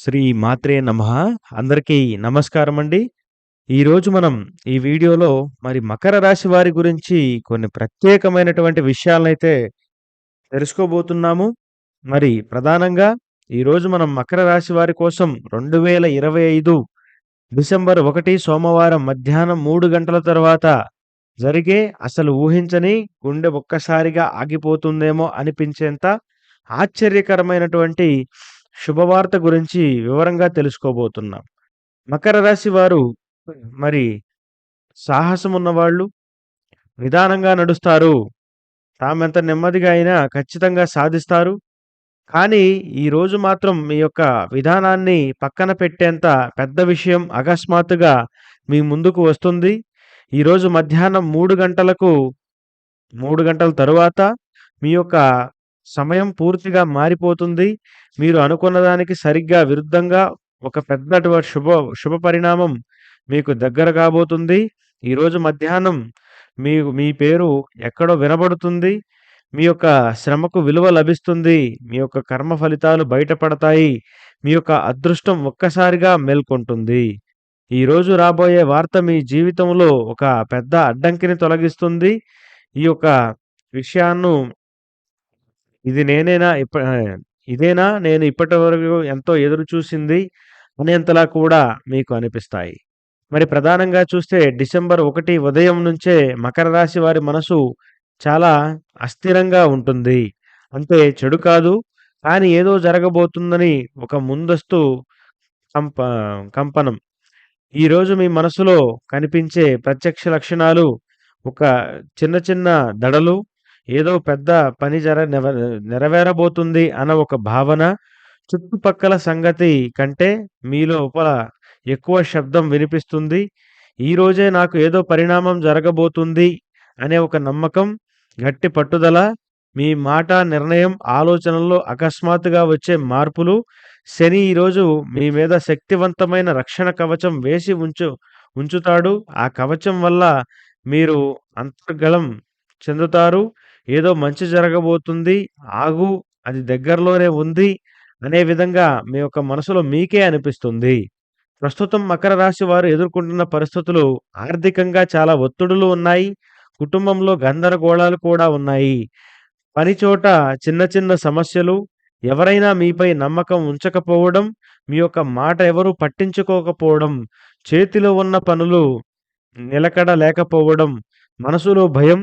శ్రీ మాత్రే నమ అందరికీ నమస్కారం అండి. ఈరోజు మనం ఈ వీడియోలో మరి మకర రాశి వారి గురించి కొన్ని ప్రత్యేకమైనటువంటి విషయాలనైతే తెలుసుకోబోతున్నాము. మరి ప్రధానంగా ఈరోజు మనం మకర రాశి వారి కోసం 2025 డిసెంబర్ ఒకటి సోమవారం మధ్యాహ్నం మూడు గంటల తర్వాత జరిగే అసలు ఊహించని గుండె ఒక్కసారిగా ఆగిపోతుందేమో అనిపించేంత ఆశ్చర్యకరమైనటువంటి శుభవార్త గురించి వివరంగా తెలుసుకోబోతున్నాం. మకర రాశి వారు మరి సాహసం ఉన్నవాళ్ళు. నిదానంగా నడుస్తారు. తామెంత నెమ్మదిగా అయినా ఖచ్చితంగా సాధిస్తారు. కానీ ఈరోజు మాత్రం మీ యొక్క విధానాన్ని పక్కన పెట్టేంత పెద్ద విషయం అకస్మాత్తుగా మీ ముందుకు వస్తుంది. ఈరోజు మధ్యాహ్నం మూడు గంటలకు మూడు గంటల తరువాత మీ యొక్క సమయం పూర్తిగా మారిపోతుంది. మీరు అనుకున్న దానికి సరిగ్గా విరుద్ధంగా ఒక పెద్దటువంటి శుభ శుభ పరిణామం మీకు దగ్గర కాబోతుంది. ఈరోజు మధ్యాహ్నం మీ మీ పేరు ఎక్కడో వినబడుతుంది. మీ యొక్క శ్రమకు విలువ లభిస్తుంది. మీ యొక్క కర్మ ఫలితాలు బయటపడతాయి. మీ యొక్క అదృష్టం ఒక్కసారిగా మేల్కొంటుంది. ఈరోజు రాబోయే వార్త మీ జీవితంలో ఒక పెద్ద అడ్డంకిని తొలగిస్తుంది. ఈ యొక్క విషయాన్ని ఇది నేనేనా ఇప్ప ఇదేనా నేను ఇప్పటివరకు ఎంతో ఎదురు చూసింది అనేంతలా కూడా మీకు అనిపిస్తాయి. మరి ప్రధానంగా చూస్తే డిసెంబర్ ఒకటి ఉదయం నుంచే మకర రాశి వారి మనసు చాలా అస్థిరంగా ఉంటుంది. అంటే చెడు కాదు. కానీ ఏదో జరగబోతుందని ఒక ముందస్తు కంప కంపనం. ఈరోజు మీ మనసులో కనిపించే ప్రత్యక్ష లక్షణాలు ఒక చిన్న చిన్న దడలు, ఏదో పెద్ద పని జర నెవ నెరవేరబోతుంది అన్న ఒక భావన, చుట్టుపక్కల సంగతి కంటే మీ లోపల ఎక్కువ శబ్దం వినిపిస్తుంది. ఈరోజే నాకు ఏదో పరిణామం జరగబోతుంది అనే ఒక నమ్మకం, గట్టి పట్టుదల, మీ మాట, నిర్ణయం, ఆలోచనల్లో అకస్మాత్తుగా వచ్చే మార్పులు. శని ఈరోజు మీ మీద శక్తివంతమైన రక్షణ కవచం వేసి ఉంచు ఉంచుతాడు. ఆ కవచం వల్ల మీరు అంతర్గళం చెందుతారు. ఏదో మంచి జరగబోతుంది. ఆగు అది దగ్గరలోనే ఉంది అనే విధంగా మీ యొక్క మనసులో మీకే అనిపిస్తుంది. ప్రస్తుతం మకర రాశి వారు ఎదుర్కొంటున్న పరిస్థితులు ఆర్థికంగా చాలా ఒత్తిడులు ఉన్నాయి. కుటుంబంలో గందరగోళాలు కూడా ఉన్నాయి. పనిచోట చిన్న చిన్న సమస్యలు, ఎవరైనా మీపై నమ్మకం ఉంచకపోవడం, మీ యొక్క మాట ఎవరు పట్టించుకోకపోవడం, చేతిలో ఉన్న పనులు నిలకడ లేకపోవడం, మనసులో భయం,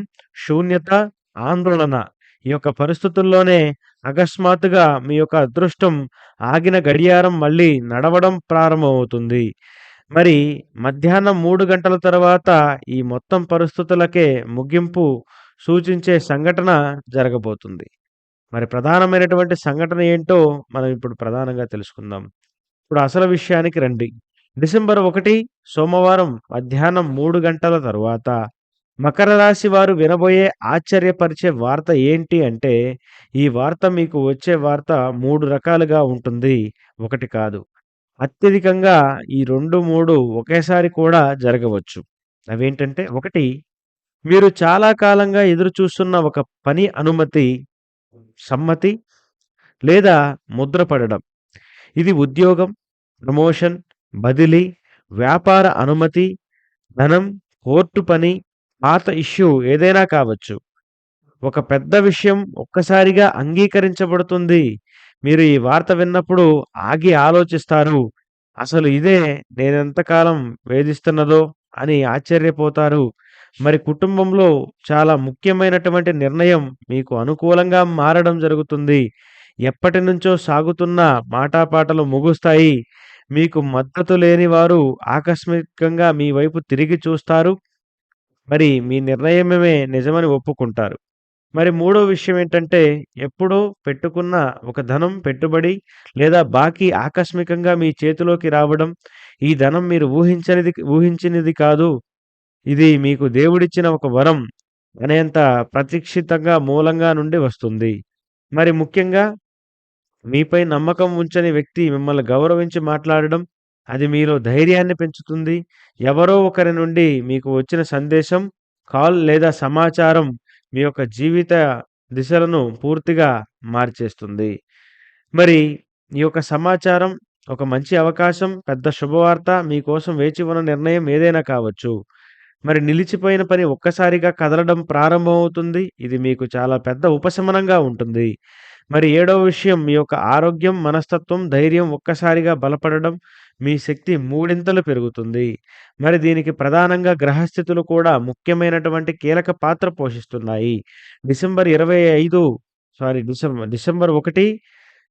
శూన్యత, ఆందోళన. ఈ యొక్క పరిస్థితుల్లోనే అకస్మాత్తుగా మీ యొక్క అదృష్టం ఆగిన గడియారం మళ్ళీ నడవడం ప్రారంభమవుతుంది. మరి మధ్యాహ్నం మూడు గంటల తర్వాత ఈ మొత్తం పరిస్థితులకే ముగింపు సూచించే సంఘటన జరగబోతుంది. మరి ప్రధానమైనటువంటి సంఘటన ఏంటో మనం ఇప్పుడు ప్రధానంగా తెలుసుకుందాం. ఇప్పుడు అసలు విషయానికి రండి. డిసెంబర్ ఒకటి సోమవారం మధ్యాహ్నం మూడు గంటల తరువాత మకర రాశి వారు వినబోయే ఆశ్చర్యపరిచే వార్త ఏంటి అంటే, ఈ వార్త మీకు వచ్చే వార్త మూడు రకాలుగా ఉంటుంది. ఒకటి కాదు. అత్యధికంగా ఈ 2, 3 ఒకేసారి కూడా జరగవచ్చు. అవేంటంటే ఒకటి మీరు చాలా కాలంగా ఎదురు చూస్తున్న ఒక పని అనుమతి, సమ్మతి లేదా ముద్రపడడం ఇది ఉద్యోగం, ప్రమోషన్, బదిలీ, వ్యాపార అనుమతి, ధనం, కోర్టు పని, పాత ఇష్యూ ఏదైనా కావచ్చు. ఒక పెద్ద విషయం ఒక్కసారిగా అంగీకరించబడుతుంది. మీరు ఈ వార్త విన్నప్పుడు ఆగి ఆలోచిస్తారు. అసలు ఇదే నేనెంతకాలం వేధిస్తున్నదో అని ఆశ్చర్యపోతారు. మరి కుటుంబంలో చాలా ముఖ్యమైనటువంటి నిర్ణయం మీకు అనుకూలంగా మారడం జరుగుతుంది. ఎప్పటి నుంచో సాగుతున్న మాటాపాటలు ముగుస్తాయి. మీకు మద్దతు లేని వారు ఆకస్మికంగా మీ వైపు తిరిగి చూస్తారు. మరి మీ నిర్ణయమే నిజమని ఒప్పుకుంటారు. మరి మూడో విషయం ఏంటంటే, ఎప్పుడో పెట్టుకున్న ఒక ధనం, పెట్టుబడి లేదా బాకీ ఆకస్మికంగా మీ చేతిలోకి రావడం. ఈ ధనం మీరు ఊహించనిది ఊహించినది కాదు. ఇది మీకు దేవుడిచ్చిన ఒక వరం అనేంత ప్రతిక్షితంగా మూలంగా నుండి వస్తుంది. మరి ముఖ్యంగా మీపై నమ్మకం ఉంచని వ్యక్తి మిమ్మల్ని గౌరవించి మాట్లాడడం. అది మీలో ధైర్యాన్ని పెంచుతుంది. ఎవరో ఒకరి నుండి మీకు వచ్చిన సందేశం, కాల్ లేదా సమాచారం మీ యొక్క జీవిత దిశలను పూర్తిగా మార్చేస్తుంది. మరి ఈ యొక్క సమాచారం ఒక మంచి అవకాశం, పెద్ద శుభవార్త, మీకోసం వేచి ఉన్న నిర్ణయం ఏదైనా కావచ్చు. మరి నిలిచిపోయిన పని ఒక్కసారిగా కదలడం ప్రారంభమవుతుంది. ఇది మీకు చాలా పెద్ద ఉపశమనంగా ఉంటుంది. మరి ఏడవ విషయం మీ యొక్క ఆరోగ్యం, మనస్తత్వం, ధైర్యం ఒక్కసారిగా బలపడడం, మీ శక్తి మూడింతలు పెరుగుతుంది. మరి దీనికి ప్రధానంగా గ్రహస్థితులు కూడా ముఖ్యమైనటువంటి కీలక పాత్ర పోషిస్తున్నాయి. డిసెంబర్ 25 సారీ డిసెంబర్ డిసెంబర్ ఒకటి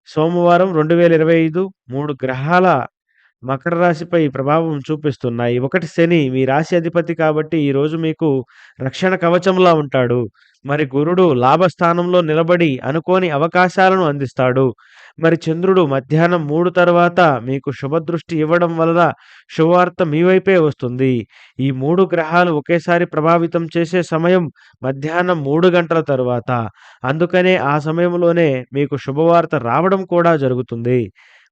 సోమవారం 2025 3 గ్రహాల మకర రాశిపై ప్రభావం చూపిస్తున్నాయి. ఒకటి శని మీ రాశి అధిపతి కాబట్టి ఈరోజు మీకు రక్షణ కవచంలా ఉంటాడు. మరి గురుడు లాభస్థానంలో నిలబడి అనుకోని అవకాశాలను అందిస్తాడు. మరి చంద్రుడు మధ్యాహ్నం మూడు తర్వాత మీకు శుభదృష్టి ఇవ్వడం వలన శుభవార్త మీ వైపే వస్తుంది. ఈ మూడు గ్రహాలు ఒకేసారి ప్రభావితం చేసే సమయం మధ్యాహ్నం మూడు గంటల తరువాత. అందుకనే ఆ సమయంలోనే మీకు శుభవార్త రావడం కూడా జరుగుతుంది.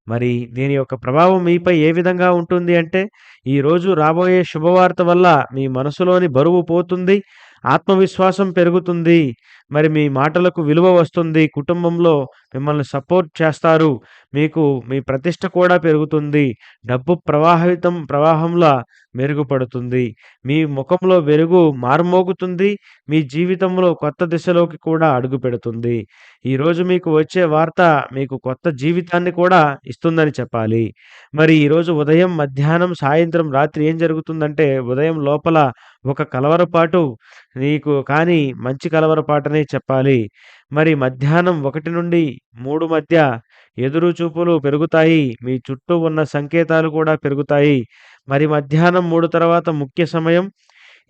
మరి దీని యొక్క ప్రభావం మీపై ఏ విధంగా ఉంటుంది అంటే, ఈరోజు రాబోయే శుభవార్త వల్ల మీ మనసులోని బరువు పోతుంది. ఆత్మవిశ్వాసం పెరుగుతుంది. మరి మీ మాటలకు విలువ వస్తుంది. కుటుంబంలో మిమ్మల్ని సపోర్ట్ చేస్తారు. మీకు మీ ప్రతిష్ట కూడా పెరుగుతుంది. డబ్బు ప్రవాహితం ప్రవాహంలా మెరుగుపడుతుంది. మీ ముఖంలో వెలుగు మార్మోగుతుంది. మీ జీవితంలో కొత్త దిశలోకి కూడా అడుగు పెడుతుంది ఈరోజు మీకు వచ్చే వార్త మీకు కొత్త జీవితాన్ని కూడా ఇస్తుందని చెప్పాలి. మరి ఈరోజు ఉదయం, మధ్యాహ్నం, సాయంత్రం, రాత్రి ఏం జరుగుతుందంటే ఉదయం లోపల ఒక కలవరపాటు నీకు కానీ మంచి కలవరపాటనే చెప్పాలి. మరి మధ్యాహ్నం 1-3 మధ్య ఎదురు చూపులు పెరుగుతాయి. మీ చుట్టూ ఉన్న సంకేతాలు కూడా పెరుగుతాయి. మరి మధ్యాహ్నం మూడు తర్వాత ముఖ్య సమయం.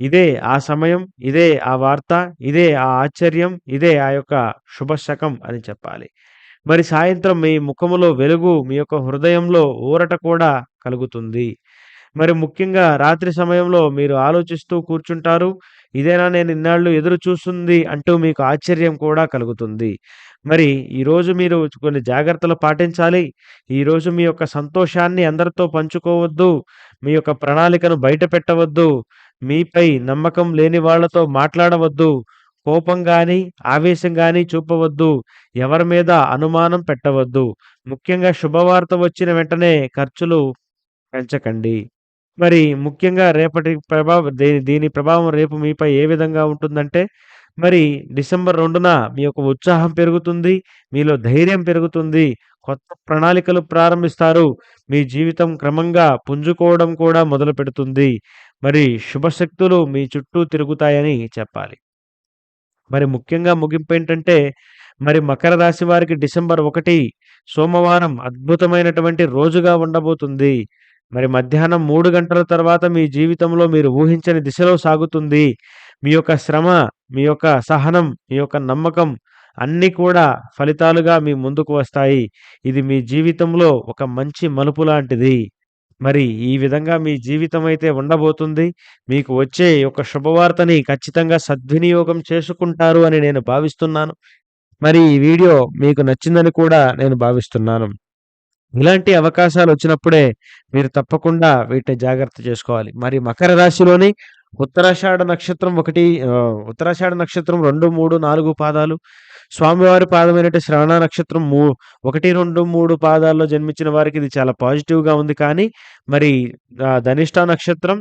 ఇదే ఆ సమయం, ఇదే ఆ వార్త, ఇదే ఆ ఆశ్చర్యం, ఇదే ఆ యొక్క శుభశకం అని చెప్పాలి. మరి సాయంత్రం మీ ముఖములో వెలుగు, మీ యొక్క హృదయంలో ఊరట కూడా కలుగుతుంది. మరి ముఖ్యంగా రాత్రి సమయంలో మీరు ఆలోచిస్తూ కూర్చుంటారు. ఇదేనా నేను ఇన్నాళ్ళు ఎదురు చూస్తుంది అంటూ మీకు ఆశ్చర్యం కూడా కలుగుతుంది. మరి ఈరోజు మీరు కొన్ని జాగ్రత్తలు పాటించాలి. ఈరోజు మీ యొక్క సంతోషాన్ని అందరితో పంచుకోవద్దు. మీ యొక్క ప్రణాళికను బయట పెట్టవద్దు. మీపై నమ్మకం లేని వాళ్ళతో మాట్లాడవద్దు. కోపం కానీ ఆవేశం కానీ చూపవద్దు. ఎవరి మీద అనుమానం పెట్టవద్దు. ముఖ్యంగా శుభవార్త వచ్చిన వెంటనే ఖర్చులు పెంచకండి. మరి ముఖ్యంగా రేపటి ప్రభావ దీని దీని ప్రభావం రేపు మీపై ఏ విధంగా ఉంటుందంటే, మరి డిసెంబర్ రెండున మీ యొక్క ఉత్సాహం పెరుగుతుంది. మీలో ధైర్యం పెరుగుతుంది. కొత్త ప్రణాళికలు ప్రారంభిస్తారు. మీ జీవితం క్రమంగా పుంజుకోవడం కూడా మొదలు పెడుతుంది మరి శుభశక్తులు మీ చుట్టూ తిరుగుతాయని చెప్పాలి. మరి ముఖ్యంగా ముగింపు ఏంటంటే మరి మకర రాశి వారికి డిసెంబర్ ఒకటి సోమవారం అద్భుతమైనటువంటి రోజుగా ఉండబోతుంది. మరి మధ్యాహ్నం మూడు గంటల తర్వాత మీ జీవితంలో మీరు ఊహించని దిశలో సాగుతుంది. మీ యొక్క శ్రమ, మీ యొక్క సహనం, మీ యొక్క నమ్మకం అన్నీ కూడా ఫలితాలుగా మీ ముందుకు వస్తాయి. ఇది మీ జీవితంలో ఒక మంచి మలుపు లాంటిది. మరి ఈ విధంగా మీ జీవితం అయితే ఉండబోతుంది. మీకు వచ్చే యొక్క శుభవార్తని ఖచ్చితంగా సద్వినియోగం చేసుకుంటారు అని నేను భావిస్తున్నాను. మరి ఈ వీడియో మీకు నచ్చిందని కూడా నేను భావిస్తున్నాను. ఇలాంటి అవకాశాలు వచ్చినప్పుడే మీరు తప్పకుండా వీటిని జాగ్రత్త చేసుకోవాలి. మరి మకర రాశిలోని ఉత్తరాషాఢ నక్షత్రం ఒకటి ఉత్తరాషాఢ నక్షత్రం 2, 3, 4 పాదాలు, స్వామివారి పాదమైనటి శ్రవణ నక్షత్రం మూ 1, 2, 3 పాదాల్లో జన్మించిన వారికి ఇది చాలా పాజిటివ్‌గా ఉంది. కానీ మరి ధనిష్ట నక్షత్రం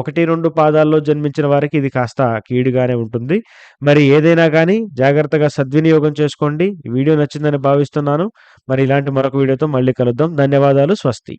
ఒకటి రెండు పాదాల్లో జన్మించిన వారికి ఇది కాస్త కీడుగానే ఉంటుంది. మరి ఏదైనా కానీ జాగ్రత్తగా సద్వినియోగం చేసుకోండి. వీడియో నచ్చిందని భావిస్తున్నాను. మరి ఇలాంటి మరొక వీడియోతో మళ్ళీ కలుద్దాం. ధన్యవాదాలు. స్వస్తి.